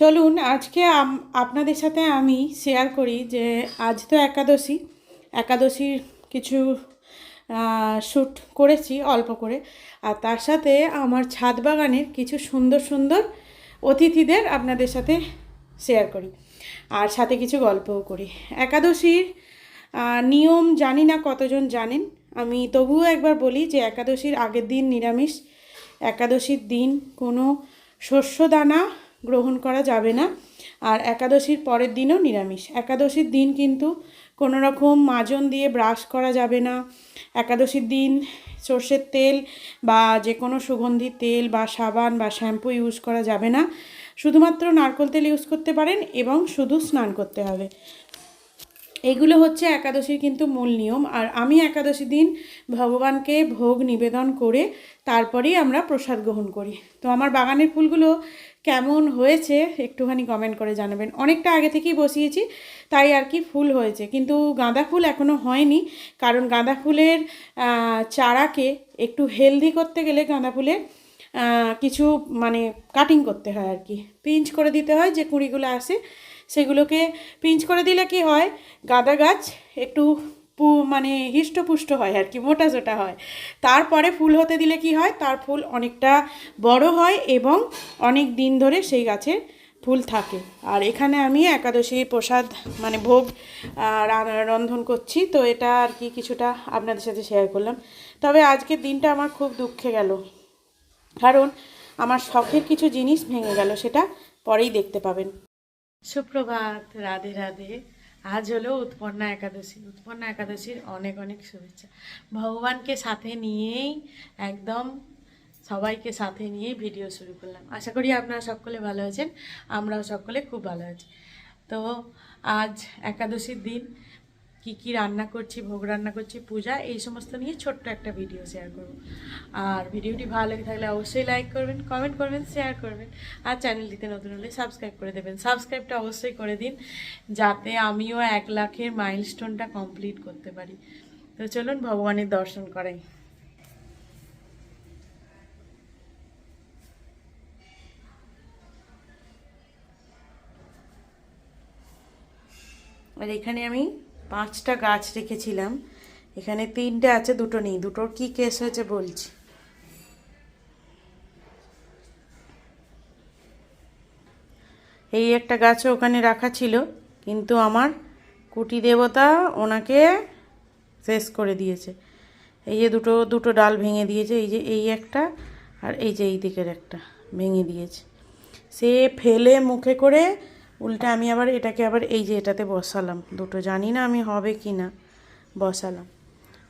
চলুন, আজকে আপনাদের সাথে আমি শেয়ার করি যে আজ তো একাদশী। একাদশীর কিছু শ্যুট করেছি অল্প করে। আর তার সাথে আমার ছাদ বাগানের কিছু সুন্দর সুন্দর অতিথিদের আপনাদের সাথে শেয়ার করি। আর সাথে কিছু গল্পও করি। একাদশীর নিয়ম জানি না কতজন জানেন। আমি তবুও একবার বলি যে একাদশীর আগের দিন নিরামিষ। একাদশীর দিন কোনো শস্য দানা গ্রহণ করা যাবে না। আর একাদশীর পরের দিনও নিরামিষ। একাদশীর দিন কিন্তু কোনো রকম মাজন দিয়ে ব্রাশ করা যাবে না। একাদশীর দিন সর্ষের তেল বা যে কোনো সুগন্ধি তেল বা সাবান বা শ্যাম্পু ইউজ করা যাবে না। শুধুমাত্র নারকোল তেল ইউজ করতে পারেন এবং শুধু স্নান করতে হবে। এগুলো হচ্ছে একাদশীর কিন্তু মূল নিয়ম। আর আমি একাদশী দিন ভগবানকে ভোগ নিবেদন করে তারপরেই আমরা প্রসাদ গ্রহণ করি। তো আমার বাগানের ফুলগুলো কেমন হয়েছে একটুখানি কমেন্ট করে জানাবেন। অনেকটা আগে থেকেই বসিয়েছি, তাই আর কি ফুল হয়েছে। কিন্তু গাঁদা ফুল এখনও হয়নি, কারণ গাঁদা ফুলের চারাকে একটু হেলদি করতে গেলে গাঁদা ফুলের কিছু মানে কাটিং করতে হয় আর কি। পিঞ্চ করে দিতে হয় যে কুঁড়িগুলো আসে সেগুলোকে পিঞ্চ করে দিলে কি হয়? গাঁদা গাছ একটু মানে হৃষ্টপুষ্ট হয় আর কি, মোটা সোটা হয়। তারপরে ফুল হতে দিলে কি হয়? তার ফুল অনেকটা বড় হয় এবং অনেক দিন ধরে সেই গাছের ফুল থাকে। আর এখানে আমি একাদশী প্রসাদ মানে ভোগ রন্ধন করছি। তো এটা আর কি কিছুটা আপনাদের সাথে শেয়ার করলাম। তবে আজকের দিনটা আমার খুব দুঃখে গেল। কারণ আমার শখের কিছু জিনিস ভেঙে গেল, সেটা পরেই দেখতে পাবেন। সুপ্রভাত, রাধে রাধে। আজ হলো উৎপন্না একাদশী। উৎপন্না একাদশীর অনেক অনেক শুভেচ্ছা। ভগবানকে সাথে নিয়েই একদম সবাইকে সাথে নিয়েই ভিডিও শুরু করলাম। আশা করি আপনারা সকলে ভালো আছেন, আমরাও সকলে খুব ভালো আছি। তো আজ একাদশীর দিন কি কি রান্না করছি, ভোগ রান্না করছি, পূজা, এই সমস্ত নিয়ে ছোট্ট একটা ভিডিও শেয়ার করব। আর ভিডিওটি ভালো লেগে থাকলে অবশ্যই লাইক করবেন কমেন্ট করবেন শেয়ার করবেন। আর চ্যানেলটিতে নতুন হলে সাবস্ক্রাইব করে দেবেন। সাবস্ক্রাইবটা অবশ্যই করে দিন, যাতে আমিও এক লাখের মাইলস্টোনটা কমপ্লিট করতে পারি। তো চলুন ভগবানের দর্শন করাই। আর এখানে আমি পাঁচটা গাছ রেখেছিলাম। এখানে তিনটে আছে, দুটো নেই। দুটোর কি কেস হয়েছে বলছি। এই একটা গাছও ওখানে রাখা ছিল, কিন্তু আমার কুটি দেবতা ওনাকে শেষ করে দিয়েছে। এই যে দুটো দুটো ডাল ভেঙে দিয়েছে, এই যে, এই একটা আর এই যে এই দিকের একটা ভেঙে দিয়েছে। সে ফেলে মুখে করে উল্টে আমি আবার এটাকে আবার এই যে এটাতে বসালাম। দুটো জানি না আমি হবে কি না, বসালাম।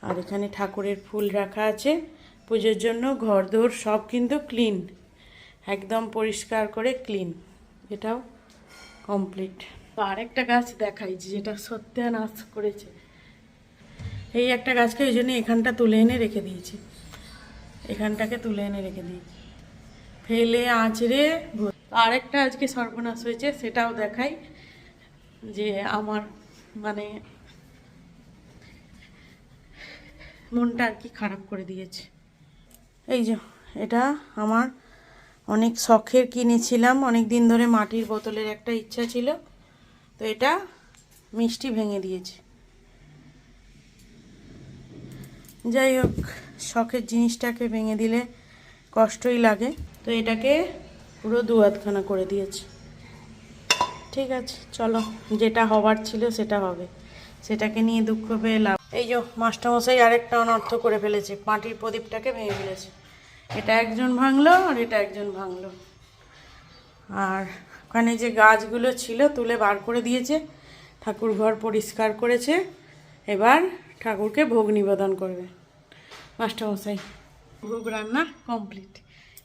আর এখানে ঠাকুরের ফুল রাখা আছে। পুজোর জন্য ঘরদোর সব কিন্তু ক্লিন, একদম পরিষ্কার করে ক্লিন। এটাও কমপ্লিট। তো আরেকটা গাছ দেখাই যেটা সত্যানাশ করেছে। এই একটা গাছকে ওই জন্য এখানটা তুলে এনে রেখে দিয়েছি। এখানটাকে তুলে এনে রেখে দিয়েছি। ফেলে আঁচড়ে আরেকটা আজকে সর্বনাশ হয়েছে, সেটাও দেখাই যে আমার মানে মনটা আর কি খারাপ করে দিয়েছে। এই যে, এটা আমার অনেক শখের কিনেছিলাম অনেক দিন ধরে মাটির বোতলের একটা ইচ্ছা ছিল, তো এটা মিষ্টি ভেঙে দিয়েছে। যাই হোক, শখের জিনিসটাকে ভেঙে দিলে কষ্টই লাগে। তো এটাকে পুরো দু হাতখানা করে দিয়েছে। ঠিক আছে, চলো, যেটা হবার ছিল সেটা হবে। সেটাকে নিয়ে দুঃখ পেয়ে লাভ। এই যে মাস্টারমশাই আরেকটা অনর্থ করে ফেলেছে, মাটির প্রদীপটাকে ভেঙে ফেলেছে। এটা একজন ভাঙলো আর এটা একজন ভাঙলো। আর ওখানে যে গাছগুলো ছিল তুলে বার করে দিয়েছে ঠাকুর ঘর পরিষ্কার করেছে, এবার ঠাকুরকে ভোগ নিবেদন করবে। মাস্টারমশাই, ভোগ রান্না কমপ্লিট।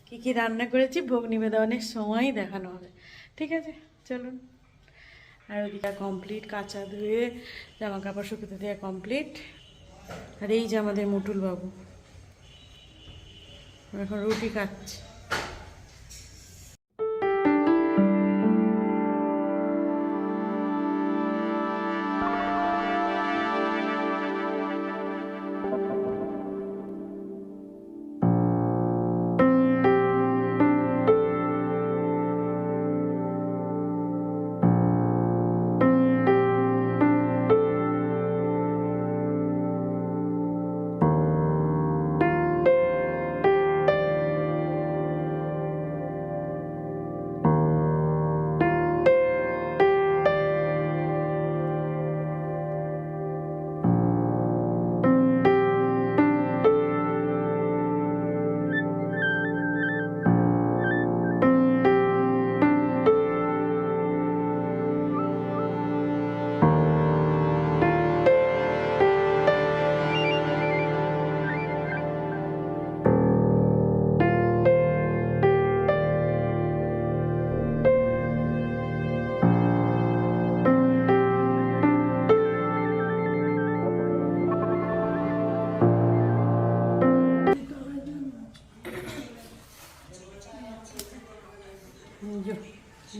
কী কি রান্না করেছি ভোগ নিবেদনের সময়ই দেখানো হবে। ঠিক আছে? চলুন। আর ওদিকে কমপ্লিট কাঁচা ধুয়ে জামা কাপড় শুকোতে দেওয়া কমপ্লিট আর এই যে আমাদের মুটুল বাবু এখন রুটি খাচ্ছে।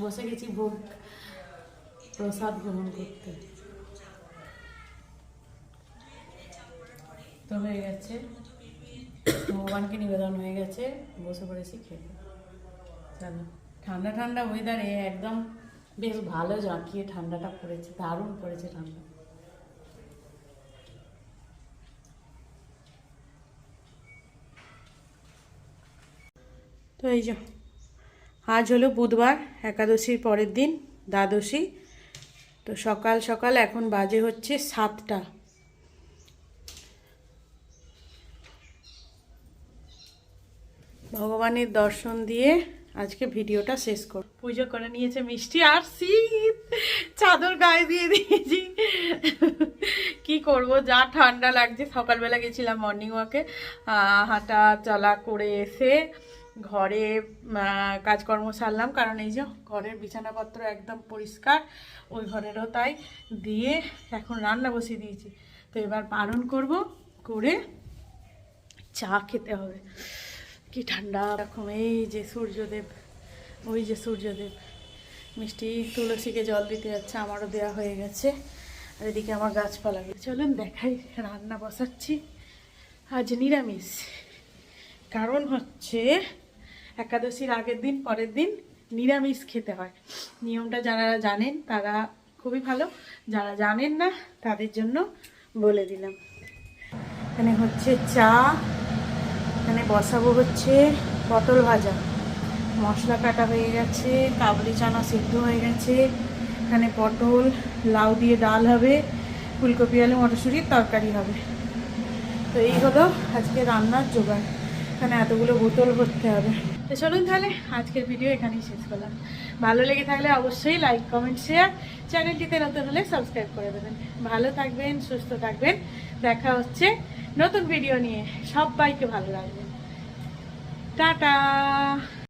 বসে গেছি ভোগ প্রসাদ গ্রহণ করতে। তো হয়ে গেছে। ভগবানকে নিবেদন হয়ে গেছে, বসে পড়েছি খেতে। চলো, ঠান্ডা ঠান্ডা ওয়েদারে একদম বেশ ভালো জাঁকিয়ে ঠান্ডাটা পড়েছে, দারুণ পড়েছে ঠান্ডা। তো এই যে আজ হলো বুধবার, একাদশীর পরের দিন, দ্বাদশী। তো সকাল সকাল এখন বাজে হচ্ছে সাতটা। ভগবানের দর্শন দিয়ে আজকে ভিডিওটা শেষ কর পুজো করে নিয়েছে মিষ্টি আর শীত। চাদর গায়ে দিয়ে দিয়েছি। কি করব? যা ঠান্ডা লাগছে। সকালবেলা গেছিলাম মর্নিং ওয়াকে হাঁটা চলা করে এসে ঘরে কাজকর্ম সারলাম। কারণ এই যে ঘরের বিছানাপত্র একদম পরিষ্কার, ওই ঘরেরও তাই। দিয়ে এখন রান্না বসিয়ে দিয়েছি। তো এবার পালন করব করে চা খেতে হবে। কি ঠান্ডা এরকম, এই যে সূর্যদেব, ওই যে সূর্যদেব। মিষ্টি তুলসীকে জল দিতে যাচ্ছে, আমারও দেওয়া হয়ে গেছে। আর এদিকে আমার গাছপালা চলুন দেখাই, রান্না বসাচ্ছি। আজ নিরামিষ। কারণ হচ্ছে একাদশীর আগের দিন, পরের দিন নিরামিষ খেতে হয়। নিয়মটা যারা জানেন, তারা খুবই ভালো। যারা জানেন না, তাদের জন্য বলে দিলাম। এখানে হচ্ছে চা, এখানে বসাবো হচ্ছে পটল ভাজা। মশলা কাটা হয়ে গেছে, কাবলি চানা সিদ্ধ হয়ে গেছে। এখানে পটল, লাউ দিয়ে ডাল হবে, ফুলকপি, আলু, মটরশুঁটির তরকারি হবে। তো এই হলো আজকে রান্নার জোগাড়। এখানে এতগুলো বোতল ভরতে হবে। তো চলুন তাহলে আজকের ভিডিও এখানেই শেষ করলাম। ভালো লেগে থাকলে অবশ্যই লাইক কমেন্ট শেয়ার চ্যানেলটিতে নতুন হলে সাবস্ক্রাইব করে দেবেন। ভালো থাকবেন, সুস্থ থাকবেন। দেখা হচ্ছে নতুন ভিডিও নিয়ে। সবাইকে ভালো রাখবেন। টাটা!